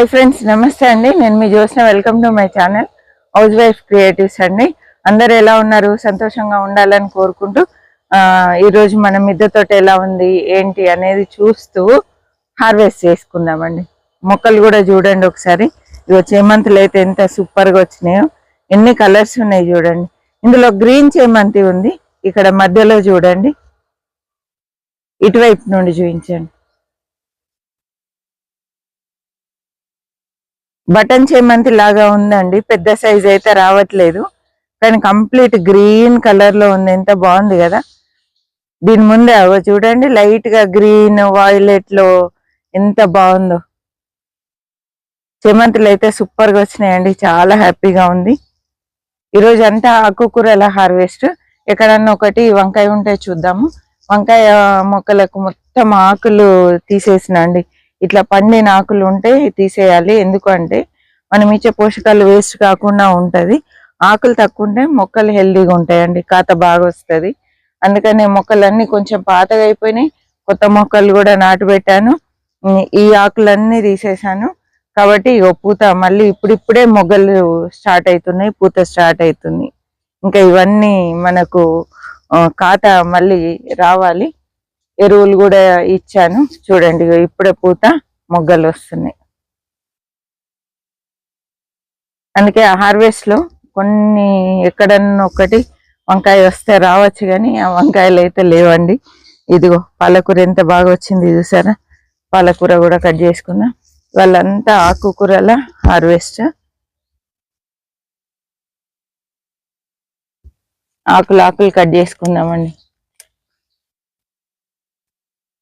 Hi friends నమస్తే అండి. నేను మీ Jyosna welcome to my channel house wife creatives అండి. అందరు ఎలా ఉన్నారు? సంతోషంగా ఉండాలని కోరుకుంటూ ఈరోజు మన మిద్దె తోట ఎలా ఉంది ఏంటి అనేది చూస్తూ హార్వెస్ట్ చేసుకుందామండి. మొక్కలు కూడా చూడండి ఒకసారి. ఇగో చేమంతులు అయితే ఎంత సూపర్గా వచ్చినాయో. ఎన్ని కలర్స్ ఉన్నాయి చూడండి. ఇందులో గ్రీన్ చేమంతి ఉంది. ఇక్కడ మధ్యలో చూడండి. ఇటువైపు నుండి చూపించండి. బటన్ చేమంతి లాగా ఉందండి. పెద్ద సైజ్ అయితే రావట్లేదు. కానీ కంప్లీట్ గ్రీన్ కలర్లో ఉంది. ఎంత బాగుంది కదా. దీని ముందే అవ చూడండి. లైట్గా గ్రీన్ వాయిలెట్లో ఎంత బాగుందో. చేమంతులు అయితే సూపర్గా వచ్చినాయండి. చాలా హ్యాపీగా ఉంది. ఈరోజు అంతా ఆకుకూరల హార్వెస్ట్. ఎక్కడన్నా ఒకటి వంకాయ ఉంటే చూద్దాము. వంకాయ మొక్కలకు మొత్తం ఆకులు తీసేసిన అండి. ఇట్లా పండిన ఆకులు ఉంటే తీసేయాలి. ఎందుకంటే మనం ఇచ్చే పోషకాలు వేస్ట్ కాకుండా ఉంటుంది. ఆకులు తక్కువ ఉంటే మొక్కలు హెల్దీగా ఉంటాయండి. కాత బాగా వస్తుంది. అందుకనే మొక్కలన్నీ కొంచెం పాతగా అయిపోయినాయి. కొత్త మొక్కలు కూడా నాటు పెట్టాను. ఈ ఆకులన్నీ తీసేసాను కాబట్టి ఇగో పూత మళ్ళీ ఇప్పుడిప్పుడే మొగ్గలు స్టార్ట్ అవుతున్నాయి పూత స్టార్ట్ అవుతుంది ఇంకా ఇవన్నీ మనకు కాత మళ్ళీ రావాలి. ఎరువులు కూడా ఇచ్చాను. చూడండి ఇప్పుడే పూత మొగ్గలు వస్తున్నాయి. అందుకే హార్వెస్ట్లో కొన్ని ఎక్కడన్నా ఒకటి వంకాయ వస్తే రావచ్చు కానీ ఆ వంకాయలు అయితే లేవండి. ఇదిగో పాలకూర ఎంత బాగా వచ్చింది చూసారా? పాలకూర కూడా కట్ చేసుకుందాం వాళ్ళంతా ఆకుకూరల హార్వెస్ట్ ఆకులు ఆకులు కట్ చేసుకుందామండి.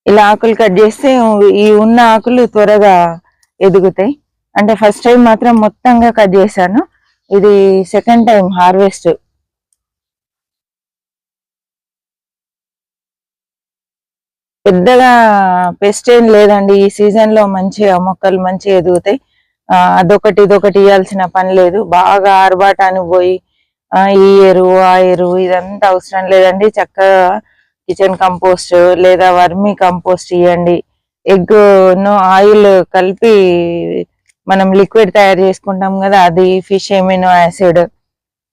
ఇలా ఆకులు కట్ చేస్తే ఈ ఉన్న ఆకులు త్వరగా ఎదుగుతాయి. అంటే ఫస్ట్ టైం మాత్రం మొత్తంగా కట్ చేశాను. ఇది సెకండ్ టైం హార్వెస్ట్ పెద్దగా పెస్ట్ ఏం లేదండి. ఈ సీజన్లో మంచిగా మొక్కలు మంచిగా ఎదుగుతాయి. అదొకటి ఇదొకటి ఇవ్వాల్సిన పని లేదు. బాగా ఆర్బాటానికి పోయి ఈ ఎరువు ఆ ఎరువు ఇదంతా అవసరం లేదండి. చక్కగా కిచెన్ కంపోస్ట్ లేదా వర్మీ కంపోస్ట్ ఇవ్వండి ఎగ్ను ఆయిల్ కలిపి మనం లిక్విడ్ తయారు చేసుకుంటాం కదా అది fish amino acid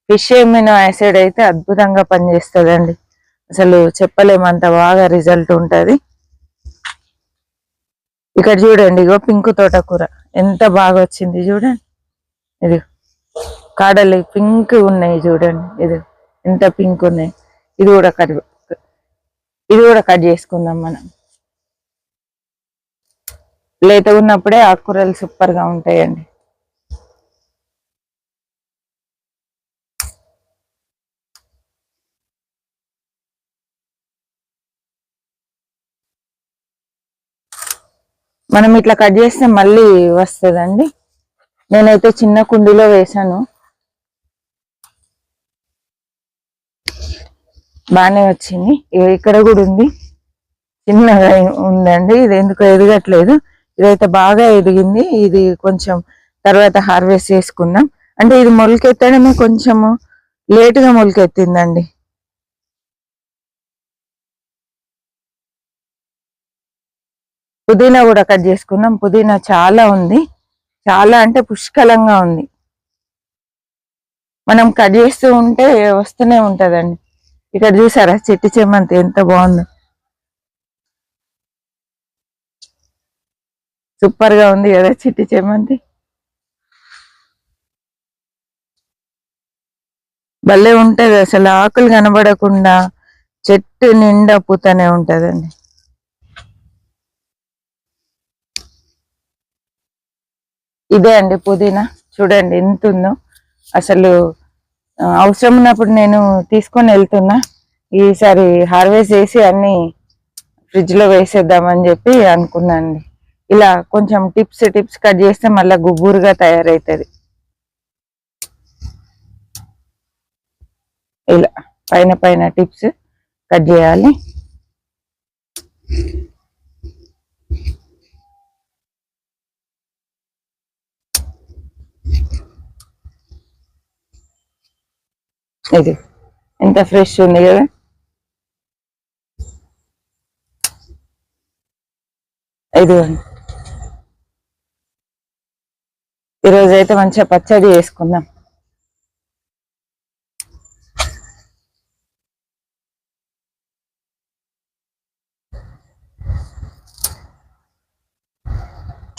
fish amino acid అయితే అద్భుతంగా పనిచేస్తుందండి. అసలు చెప్పలేము అంత బాగా రిజల్ట్ ఉంటది. ఇక్కడ చూడండి ఇగో పింక్ తోటకూర ఎంత బాగా వచ్చింది చూడండి. ఇది కాడలు పింక్ ఉన్నాయి చూడండి. ఇది ఎంత పింక్ ఉన్నాయి. ఇది కూడా కరివే ఇది కూడా కట్ చేసుకుందాం మనం. లేత ఉన్నప్పుడే ఆకుకూరలు సూపర్గా ఉంటాయండి. మనం ఇట్లా కట్ చేస్తే మళ్ళీ వస్తుందండి. నేనైతే చిన్న కుండీలో వేసాను. బాగానే వచ్చింది. ఇక్కడ కూడా ఉంది. చిన్నగా ఉందండి. ఇది ఎందుకు ఎదగట్లేదు. ఇదైతే బాగా ఎదిగింది. ఇది కొంచెం తర్వాత హార్వెస్ట్ చేసుకుందాం. అంటే ఇది మొలకెత్తడమే కొంచెము లేటుగా మొలకెత్తిందండి. పుదీనా కూడా కట్ చేసుకుందాం. పుదీనా చాలా ఉంది. చాలా అంటే పుష్కలంగా ఉంది. మనం కట్ చేస్తూ ఉంటే వస్తూనే ఉంటదండి. ఇక్కడ చూసారా? చెట్టు చేమంతి ఎంత బాగుందో. సూపర్గా ఉంది కదా చెట్టు చేమంతి భలే ఉంటది అసలు. ఆకులు కనబడకుండా చెట్టు నిండా పూతనే ఉంటదండి. ఇదే అండి పుదీనా. చూడండి ఎంత ఉందో. అసలు అవసరం ఉన్నప్పుడు నేను తీసుకొని వెళ్తున్నా. ఈసారి హార్వెస్ట్ చేసి అన్ని ఫ్రిడ్జ్లో వేసేద్దామని చెప్పి అనుకున్నాను ఇలా కొంచెం టిప్స్ టిప్స్ కట్ చేస్తే మళ్ళీ గుబ్బురుగా తయారవుతుంది ఇలా పైన పైన టిప్స్ కట్ చేయాలి. ఇది. ఎంత ఫ్రెష్ ఉంది కదా? ఇది ఈరోజు అయితే మంచిగా పచ్చడి చేసుకుందాం.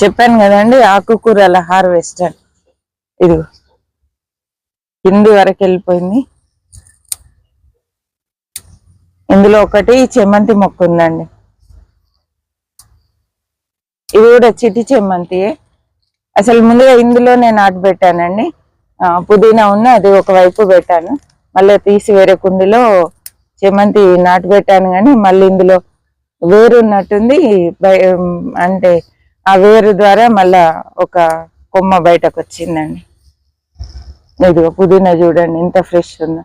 చెప్పాను కదండి ఆకుకూరల హార్వెస్ట్ అని ఇది కింది వరకు వెళ్ళిపోయింది. ఇందులో ఒకటి చెమంతి మొక్క ఉందండి. ఇది కూడా చిటి చెమంతియే అసలు ముందుగా ఇందులో నేను నాటు పెట్టానండి. పుదీనా ఉన్న అది ఒకవైపు పెట్టాను. మళ్ళీ తీసి వేరే కుండీలో చెమంతి నాటు పెట్టాను కానీ మళ్ళీ ఇందులో వేరు ఉన్నట్టుంది. అంటే ఆ వేరు ద్వారా మళ్ళా ఒక కొమ్మ బయటకు వచ్చిందండి. ఇదిగో పుదీనా చూడండి ఎంత ఫ్రెష్ ఉందో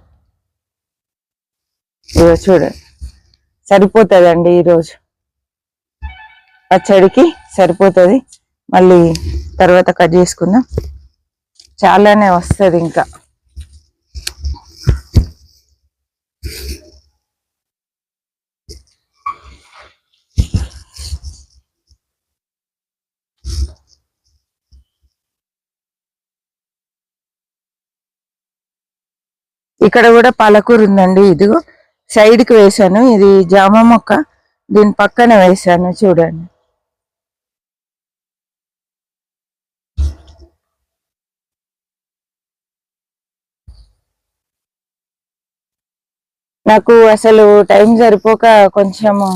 ఇదిగో చూడండి సరిపోతుందండి ఈరోజు. పచ్చడికి సరిపోతుంది. మళ్ళీ తర్వాత కట్ చేసుకుందాం. చాలానే వస్తుంది ఇంకా. ఇక్కడ కూడా పాలకూర ఉందండి. ఇదిగో. సైడ్కి వేశాను. ఇది జామ మొక్క. దీని పక్కన వేసాను చూడండి. నాకు అసలు టైం సరిపోక కొంచెము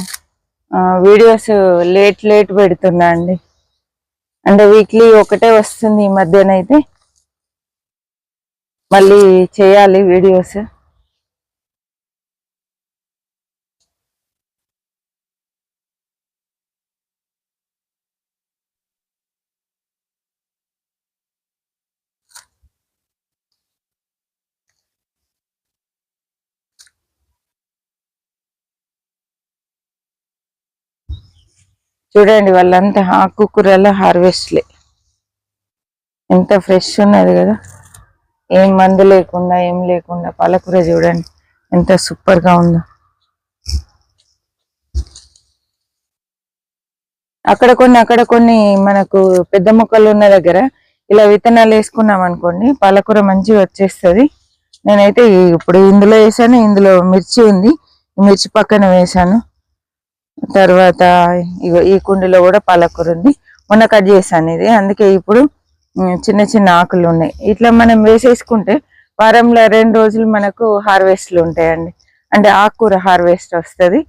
వీడియోస్ లేట్ లేట్ పెడుతున్నా అండి. అంటే వీక్లీ ఒకటే వస్తుంది ఈ మధ్యనైతే. మళ్ళీ చేయాలి వీడియోస్. చూడండి వాళ్ళంతా ఆకుకూరల హార్వెస్ట్లే ఎంత ఫ్రెష్ ఉన్నది కదా. ఏం మందు లేకుండా ఏం లేకుండా పాలకూర చూడండి. ఎంత సూపర్గా ఉందో. అక్కడ కొన్ని అక్కడ కొన్ని మనకు పెద్ద మొక్కలు ఉన్న దగ్గర ఇలా విత్తనాలు వేసుకున్నాం అనుకోండి పాలకూర మంచిగా వచ్చేస్తుంది. నేనైతే ఇప్పుడు ఇందులో వేసాను ఇందులో మిర్చి ఉంది. మిర్చి పక్కన వేసాను. తర్వాత ఇగో ఈ కుండీలో కూడా పాలకూర ఉంది. మొన్న కట్ చేశాను ఇది. అందుకే ఇప్పుడు చిన్న చిన్న ఆకులు ఉన్నాయి. ఇట్లా మనం వేసేసుకుంటే వారంలో రెండు రోజులు మనకు హార్వెస్ట్లు ఉంటాయండి. అంటే ఆకుకూర హార్వెస్ట్ వస్తుంది.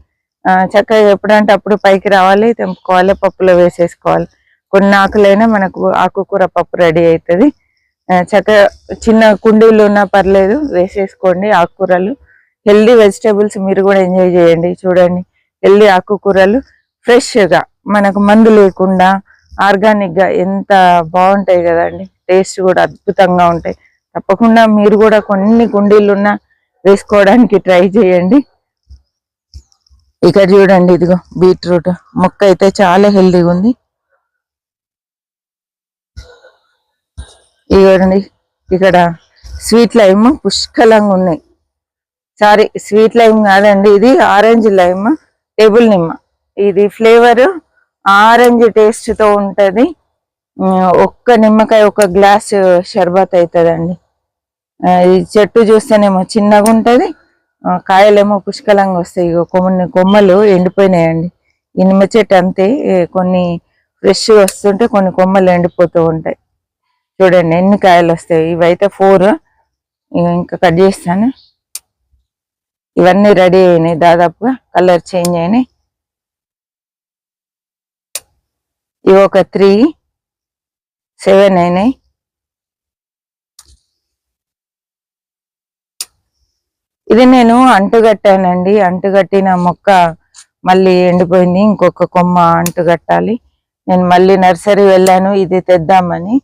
చక్కగా ఎప్పుడంటే అప్పుడు పైకి రావాలి తెంపుకోవాలి పప్పులో వేసేసుకోవాలి. కొన్ని ఆకులైనా మనకు ఆకుకూర పప్పు రెడీ అవుతుంది చక్కగా చిన్న కుండీలు ఉన్నా పర్లేదు వేసేసుకోండి ఆకుకూరలు. హెల్దీ వెజిటేబుల్స్ మీరు కూడా ఎంజాయ్ చేయండి చూడండి. వెళ్ళి ఆకుకూరలు ఫ్రెష్గా మనకు మందు లేకుండా ఆర్గానిక్గా ఎంత బాగుంటాయి కదండి. టేస్ట్ కూడా అద్భుతంగా ఉంటాయి. తప్పకుండా మీరు కూడా కొన్ని కుండీలున్నా వేసుకోవడానికి ట్రై చేయండి. ఇక్కడ చూడండి ఇదిగో బీట్రూట్. మొక్క అయితే చాలా హెల్దీగా ఉంది. ఇవ్వండి ఇక్కడ స్వీట్ లైమ్ పుష్కలంగా ఉన్నాయి. సారీ స్వీట్ లైమ్ కాదండి ఇది ఆరెంజ్ లైమ్. టేబుల్ నిమ్మ. ఇది ఫ్లేవర్ ఆరెంజ్ టేస్ట్తో ఉంటది. ఒక్క నిమ్మకాయ ఒక గ్లాస్ షర్బత్ అవుతుందండి ఈ చెట్టు చూస్తేనేమో చిన్నగా ఉంటది. కాయలేమో పుష్కలంగా వస్తాయి. ఇగో కొన్ని కొమ్మలు ఎండిపోయినాయండి. ఈ నిమ్మ చెట్టు అంతే. కొన్ని ఫ్రెష్ వస్తుంటే కొన్ని కొమ్మలు ఎండిపోతూ ఉంటాయి. చూడండి ఎన్ని కాయలు వస్తాయి. ఇవైతే ఫోర్ ఇంకా కట్ చేస్తాను. ఇవన్నీ రెడీ అయినాయి దాదాపుగా కలర్ చేంజ్ అయినాయి. ఇవి ఒక త్రీ సెవెన్ అయినాయి. ఇది నేను అంటుగట్టానండి. అంటుగట్టిన మొక్క మళ్ళీ ఎండిపోయింది. ఇంకొక కొమ్మ అంటుగట్టాలి. నేను మళ్ళీ నర్సరీ వెళ్ళాను. ఇది తెద్దామని.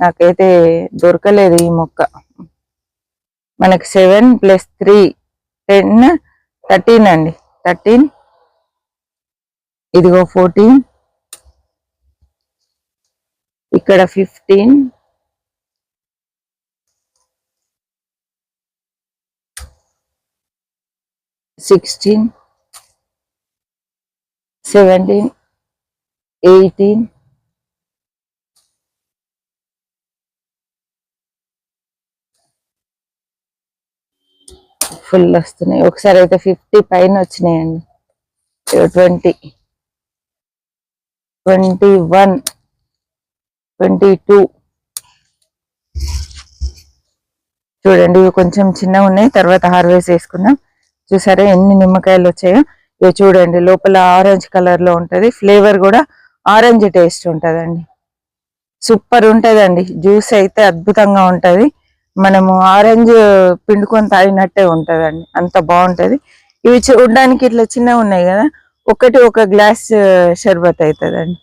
నాకైతే దొరకలేదు ఈ మొక్క. మనకి seven plus three ten thirteen అండి. థర్టీన్ ఇదిగో ఫోర్టీన్ ఇక్కడ fifteen sixteen seventeen eighteen full వస్తున్నాయి. ఒకసారి అయితే ఫిఫ్టీ పైన వచ్చినాయండి. Twenty twenty one twenty two చూడండి ఇవి కొంచెం చిన్నగా ఉన్నాయి. తర్వాత హార్వెస్ట్ వేసుకున్నాం చూసారా ఎన్ని నిమ్మకాయలు వచ్చాయో? ఇవి చూడండి లోపల ఆరెంజ్ కలర్లో ఫ్లేవర్ కూడా ఆరెంజ్ టేస్ట్ ఉంటుందండి. సూపర్ ఉంటుందండి. జ్యూస్ అయితే అద్భుతంగా ఉంటుంది. మనము ఆరెంజ్ పిండుకొని తాగినట్టే ఉంటదండి. అంత బాగుంటుంది. ఇవి చూడడానికి ఇట్లా చిన్నవి ఉన్నాయి కదా ఒకటి ఒక గ్లాస్ షర్బత్ అవుతుందండి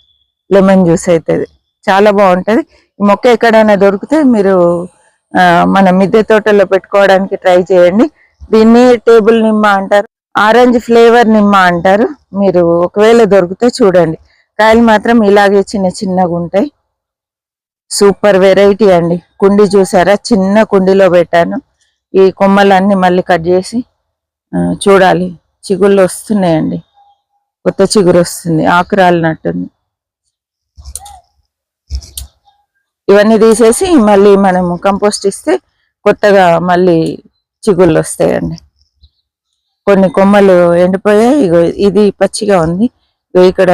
లెమన్ జ్యూస్ అవుతుంది చాలా బాగుంటుంది. ఈ మొక్క ఎక్కడైనా దొరికితే మీరు మన మిద్దె తోటలో పెట్టుకోవడానికి ట్రై చేయండి. దీన్ని టేబుల్ నిమ్మ అంటారు. ఆరెంజ్ ఫ్లేవర్ నిమ్మ అంటారు. మీరు ఒకవేళ దొరికితే చూడండి. కాయలు మాత్రం ఇలాగే చిన్న చిన్నగా ఉంటాయి. సూపర్ వెరైటీ అండి. కుండి చూసారా? చిన్న కుండీలో పెట్టాను. ఈ కొమ్మలన్నీ మళ్ళీ కట్ చేసి చూడాలి. చిగుళ్ళు వస్తున్నాయండి. కొత్త చిగురు వస్తుంది. ఆకు రాలినట్టుంది ఇవన్నీ తీసేసి మళ్ళీ మనము కంపోస్ట్ ఇస్తే కొత్తగా మళ్ళీ చిగుళ్ళు వస్తాయండి. కొన్ని కొమ్మలు ఎండిపోయాయి. ఇగో ఇది పచ్చిగా ఉంది. ఇగో ఇక్కడ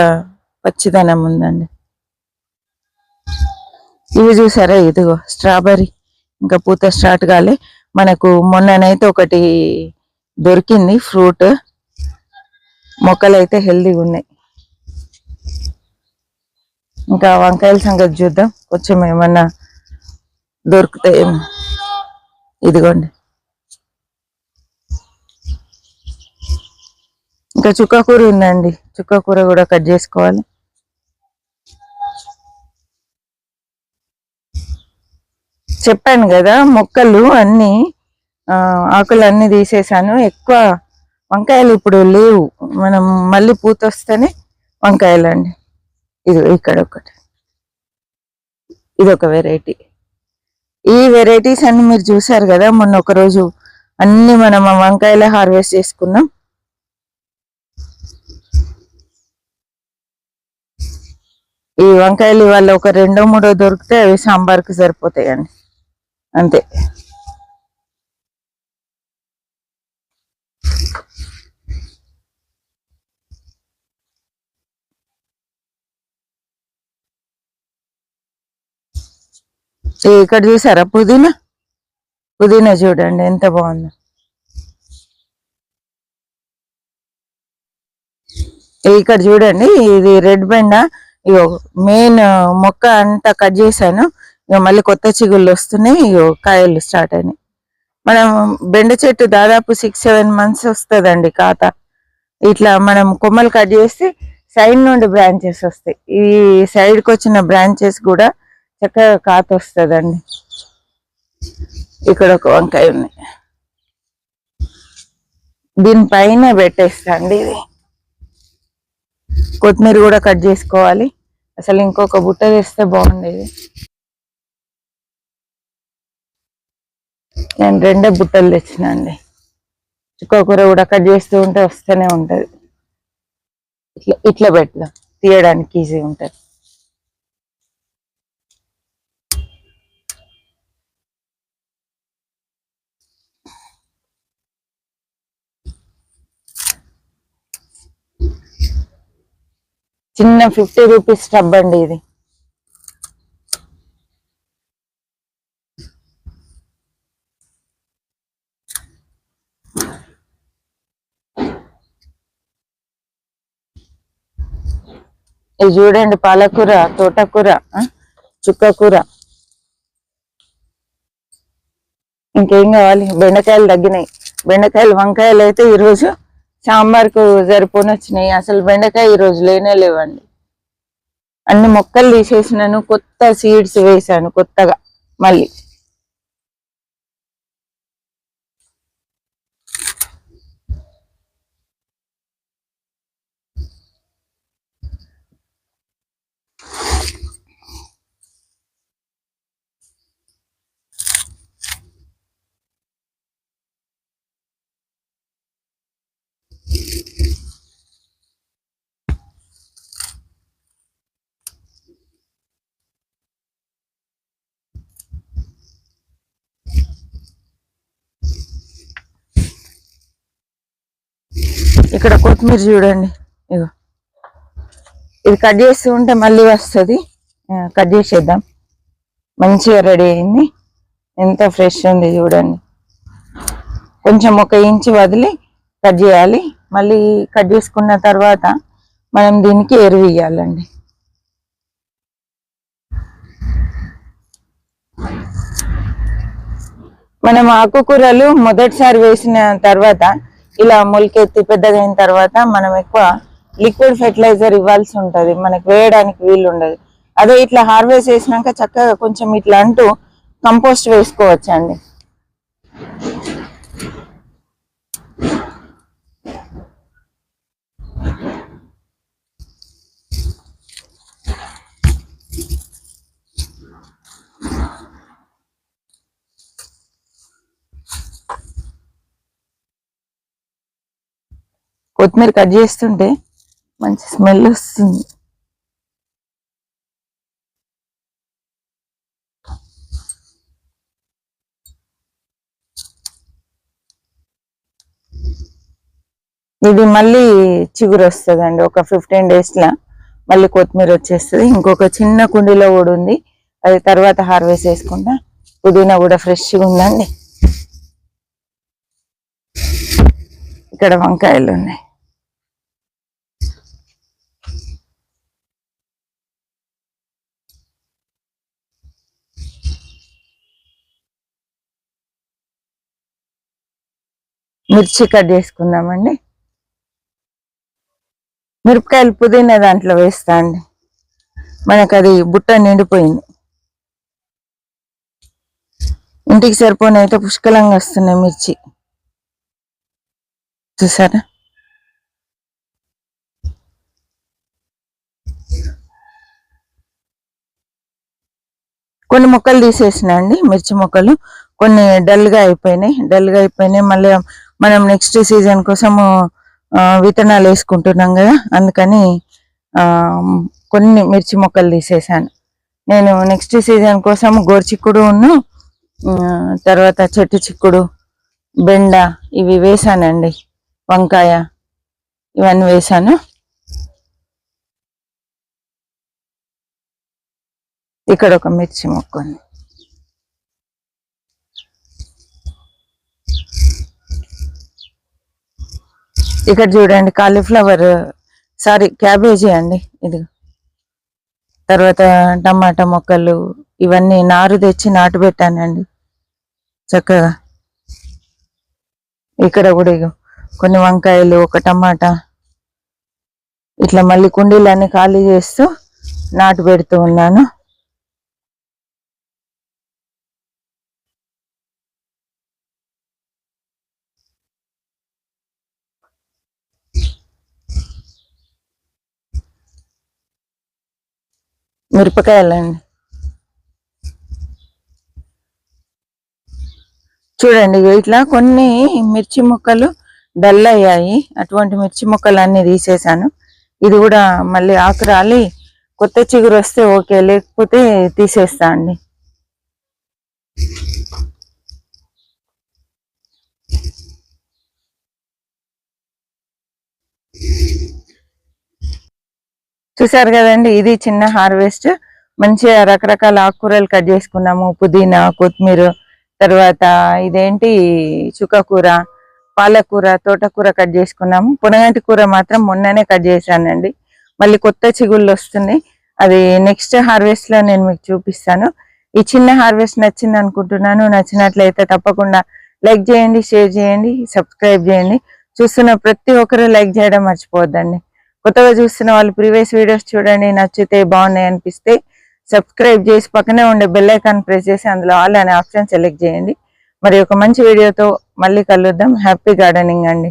పచ్చిదనం ఉందండి. ఇవి చూసారా? ఇదిగో స్ట్రాబెర్రీ ఇంకా పూత స్టార్ట్ కాలే. మనకు మొన్ననైతే ఒకటి దొరికింది ఫ్రూట్ మొక్కలు అయితే హెల్దీగా ఉన్నాయి. ఇంకా వంకాయల సంగతి చూద్దాం. కొంచెం ఏమన్నా దొరుకుతాయేమో ఇదిగోండి. ఇంకా చుక్క కూర ఉందండి. చుక్క కూర కూడా కట్ చేసుకోవాలి. చెప్పాను కదా మొక్కలు అన్నీ ఆకులు అన్నీ తీసేసాను ఎక్కువ వంకాయలు ఇప్పుడు లేవు. మనం మళ్ళీ పూత వస్తేనే వంకాయలు అండి ఇది ఇక్కడ ఒకటి. ఇది ఒక వెరైటీ. ఈ వెరైటీస్ అన్ని మీరు చూసారు కదా మొన్న ఒకరోజు అన్ని మనం వంకాయలు వంకాయలే హార్వెస్ట్ చేసుకున్నాం. ఈ వంకాయలు ఇవాళ ఒక రెండో మూడో దొరికితే అవి సాంబార్కి సరిపోతాయండి. అంతే. ఇక్కడ చూసారా పుదీనా? పుదీనా చూడండి ఎంత బాగుందో. ఇక్కడ చూడండి ఇది రెడ్ బెండ ఇగో మెయిన్ మొక్క అంతా కట్ చేశాను. మళ్ళీ కొత్త చిగుళ్ళు వస్తున్నాయి కాయలు స్టార్ట్ అయినాయి. మనం బెండ చెట్టు దాదాపు సిక్స్ సెవెన్ మంత్స్ వస్తుందండి కాత ఇట్లా మనం కొమ్మలు కట్ చేస్తే సైడ్ నుండి బ్రాంచెస్ వస్తాయి. ఈ సైడ్కి వచ్చిన బ్రాంచెస్ కూడా చక్కగా కాత వస్తుందండి. ఇక్కడ ఒక వంకాయ ఉంది. దీనిపైన పెట్టేస్తండి ఇది. కొత్తిమీర కూడా కట్ చేసుకోవాలి. అసలు ఇంకొక బుట్ట తెస్తే బాగుండేది. నేను రెండే బుట్టలు తెచ్చిన అండి. చుక్క కూర కూడా కట్ చేస్తూ ఉంటే వస్తూనే ఉంటది. ఇట్లా ఇట్లా పెడదాం తీయడానికి ఈజీ ఉంటది. చిన్న ఫిఫ్టీ రూపీస్ టబ్ అండి ఇది. ఇది చూడండి పాలకూర తోటకూర చుక్కకూర. ఇంకేం కావాలి? బెండకాయలు తగ్గినాయి. బెండకాయలు వంకాయలు అయితే ఈరోజు సాంబార్కు సరిపోని వచ్చినాయి. అసలు బెండకాయ ఈరోజు లేనే లేవండి. అన్ని మొక్కలు తీసేసినాను కొత్త సీడ్స్ వేసాను కొత్తగా మళ్ళీ. ఇక్కడ కొత్తిమీర చూడండి. ఇగో. ఇది కట్ చేస్తూ ఉంటే మళ్ళీ వస్తుంది. కట్ చేసేద్దాం. మంచిగా రెడీ అయింది. ఎంత ఫ్రెష్ ఉంది చూడండి. కొంచెం ఒక ఇంచు వదిలి కట్ చేయాలి. మళ్ళీ కట్ చేసుకున్న తర్వాత మనం దీనికి ఎరువు ఇవ్వాలండి మనం ఆకుకూరలు మొదటిసారి వేసిన తర్వాత ఇలా మొలకెత్తి పెద్దగా అయిన తర్వాత మనం ఎక్కువ లిక్విడ్ ఫెర్టిలైజర్ ఇవ్వాల్సి ఉంటుంది. మనకి వేయడానికి వీలు ఉండదు. అదే ఇట్లా హార్వెస్ట్ చేసినాక చక్కగా కొంచెం ఇట్లా అంటూ కంపోస్ట్ వేసుకోవచ్చండి. కొత్తిమీర కట్ చేస్తుంటే మంచి స్మెల్ వస్తుంది. ఇది మళ్ళీ చిగురు వస్తుందండి. ఒక ఫిఫ్టీన్ డేస్లో మళ్ళీ కొత్తిమీర వచ్చేస్తుంది. ఇంకొక చిన్న కుండీలో కూడా ఉంది. అది తర్వాత హార్వెస్ట్ చేసుకుంటా. పుదీనా కూడా ఫ్రెష్గా ఉందండి. ఇక్కడ వంకాయలు ఉన్నాయి. మిర్చి కట్ చేసుకుందామండి. మిరపకాయలు పుదీనా దాంట్లో వేస్తా అండి. మనకు అది బుట్ట నిండిపోయింది. ఇంటికి సరిపోయిన అయితే పుష్కలంగా వస్తున్నాయి మిర్చి. చూసారా? కొన్ని మొక్కలు తీసేసిన అండి మిర్చి మొక్కలు. కొన్ని డల్గా అయిపోయినాయి. డల్గా అయిపోయినాయి. మళ్ళీ మనం నెక్స్ట్ సీజన్ కోసము విత్తనాలు వేసుకుంటున్నాం కదా. అందుకని కొన్ని మిర్చి మొక్కలు తీసేసాను నేను నెక్స్ట్ సీజన్ కోసం గోరుచిక్కుడు ఉన్న తర్వాత చెట్టు చిక్కుడు బెండ ఇవి వేసానండి వంకాయ ఇవన్నీ వేసాను ఇక్కడ ఒక మిర్చి మొక్క ఉంది. ఇక్కడ చూడండి కాలీఫ్లవర్ సారీ క్యాబేజీ అండి ఇది. తర్వాత టమాటా మొక్కలు ఇవన్నీ నారు తెచ్చి నాటు పెట్టానండి. చక్కగా. ఇక్కడ కూడా కొన్ని వంకాయలు ఒక టమాటా. ఇట్లా మళ్ళీ కుండీలన్నీ ఖాళీ చేస్తూ నాటు పెడుతూ ఉన్నాను. మిరపకాయలండి. చూడండి ఇట్లా కొన్ని మిర్చి ముక్కలు డల్ అయ్యాయి. అటువంటి మిర్చి ముక్కలు అన్ని తీసేసాను ఇది కూడా మళ్ళీ ఆకు రాలి కొత్త చిగురు వస్తే ఓకే లేకపోతే తీసేస్తా అండి. చూసారు కదండి ఇది చిన్న హార్వెస్ట్. మంచిగా రకరకాల ఆకుకూరలు కట్ చేసుకున్నాము పుదీనా కొత్తిమీర తర్వాత ఇదేంటి చుక్కకూర పాలకూర తోటకూర కట్ చేసుకున్నాము. పునగంటి కూర మాత్రం మొన్ననే కట్ చేశానండి. మళ్ళీ కొత్త చిగుళ్ళు వస్తున్నాయి. అది నెక్స్ట్ హార్వెస్ట్లో నేను మీకు చూపిస్తాను. ఈ చిన్న హార్వెస్ట్ నచ్చింది అనుకుంటున్నాను. నచ్చినట్లయితే తప్పకుండా లైక్ చేయండి షేర్ చేయండి సబ్స్క్రైబ్ చేయండి. చూస్తున్న ప్రతి ఒక్కరు లైక్ చేయడం మర్చిపోవద్దండి. కొత్తగా చూస్తున్న వాళ్ళు ప్రీవియస్ వీడియోస్ చూడండి నచ్చితే బాగున్నాయి అనిపిస్తే సబ్స్క్రైబ్ చేసి పక్కనే ఉండే బెల్ ఐకాన్ ప్రెస్ చేసి అందులో ఆల్ అనే ఆప్షన్ సెలెక్ట్ చేయండి. మరి ఒక మంచి వీడియోతో మళ్ళీ కలుద్దాం. హ్యాపీ గార్డెనింగ్ అండి.